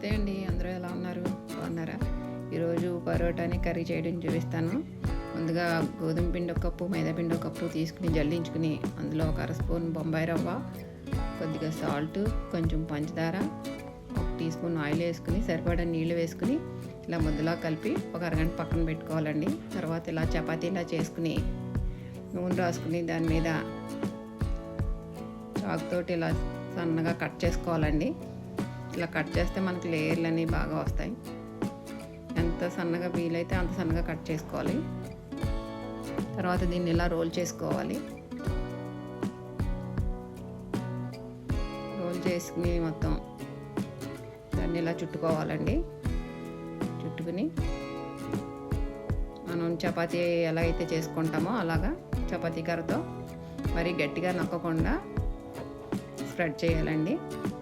నమస్తే అండి. అందరూ ఎలా ఉన్నారు? బాగున్నారా? ఈరోజు పరోటాని కర్రీ చేయడం చూపిస్తాను. ముందుగా గోధుమ పిండి ఒక కప్పు మైదా పిండి ఒక కప్పు తీసుకుని జల్లించుకుని అందులో ఒక అర స్పూన్ బొంబాయి రవ్వ కొద్దిగా సాల్ట్ కొంచెం పంచదార ఒక టీ స్పూన్ ఆయిల్ వేసుకుని సరిపడా నీళ్ళు వేసుకుని ఇలా ముద్దలా కలిపి ఒక అరగంట పక్కన పెట్టుకోవాలండి. తర్వాత ఇలా చపాతీలా చేసుకుని నూనె రాసుకుని దాని మీద చాకుతోటి ఇలా సన్నగా కట్ చేసుకోవాలండి. ఇట్లా కట్ చేస్తే మనకి లేయర్లు అనేవి బాగా వస్తాయి. ఎంత సన్నగా వీలైతే అంత సన్నగా కట్ చేసుకోవాలి. తర్వాత దీన్ని ఇలా రోల్ చేసుకోవాలి. రోల్ చేసుకుని మొత్తం దాన్ని ఇలా చుట్టుకోవాలండి. చుట్టుకుని మనం చపాతీ ఎలా అయితే చేసుకుంటామో అలాగా చపాతీ కర్రతో మరీ గట్టిగా నొక్కకుండా స్ప్రెడ్ చేయాలండి.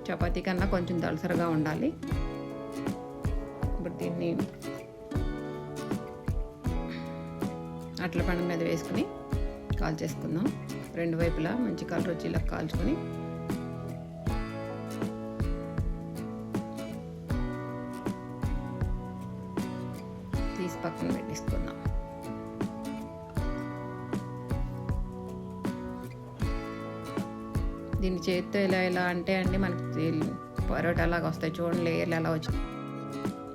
చపాతీ కన్నా కొంచెం దళసరగా ఉండాలి. ఇప్పుడు దీన్ని అట్ల పండు మీద వేసుకుని కాల్చేసుకుందాం రెండు వైపులా మంచి కలర్ వచ్చేలా కాల్చుకొని తీసి పక్కన పెట్టేసుకుందాం. దీన్ని చేతితో ఇలా ఇలా అంటే అండి మనకి పరోటా లాగా వస్తాయి చూడండి లేయర్లు ఎలా వచ్చాయి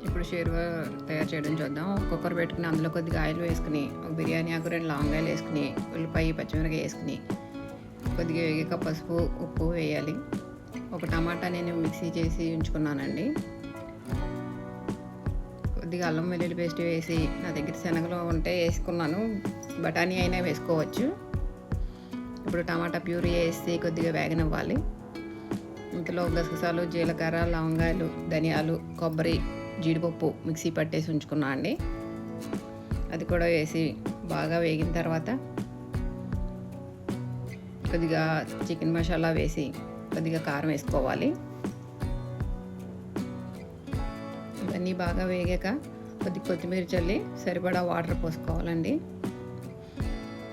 ఇప్పుడు షేర్వా తయారు చేయడం చూద్దాం. కుక్కర్ పెట్టుకుని అందులో కొద్దిగా ఆయిల్ వేసుకుని ఒక బిర్యానీ ఆకు రెండు లాంగాయలు వేసుకుని ఉల్లిపాయ పచ్చిమిరకాయ వేసుకుని కొద్దిగా వేగిక పసుపు ఉప్పు వేయాలి. ఒక టమాటా నేను మిక్సీ చేసి ఉంచుకున్నానండి. కొద్దిగా అల్లం వెల్లుల్లి పేస్ట్ వేసి నా దగ్గర శనగలు ఉంటే వేసుకున్నాను. బఠానీ అయినా వేసుకోవచ్చు. ఇప్పుడు టమాటా ప్యూరీ వేసి కొద్దిగా వేగనివ్వాలి. ఇంతలో గసగసాలు జీలకర్ర లవంగాయలు ధనియాలు కొబ్బరి జీడిపప్పు మిక్సీ పట్టేసి ఉంచుకున్నా అండి. అది కూడా వేసి బాగా వేగిన తర్వాత కొద్దిగా చికెన్ మసాలా వేసి కొద్దిగా కారం వేసుకోవాలి. ఇవన్నీ బాగా వేగాక కొద్ది కొత్తిమీర చల్లి సరిపడా వాటర్ పోసుకోవాలండి.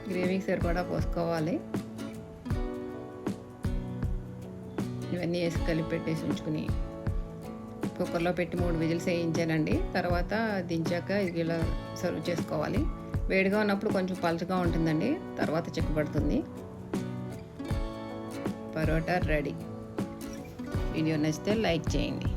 గ్రేవీకి సరిపడా పోసుకోవాలి. ఇవన్నీ వేసి కలిపి పెట్టేసి ఉంచుకుని కుక్కర్లో పెట్టి మూడు విజిల్స్ వేయించానండి. తర్వాత దించాక ఇది ఇలా సర్వ్ చేసుకోవాలి. వేడిగా ఉన్నప్పుడు కొంచెం పలుచగా ఉంటుందండి. తర్వాత చిక్కబడుతుంది పరోటా రెడీ. వీడియో నచ్చితే లైక్ చేయండి.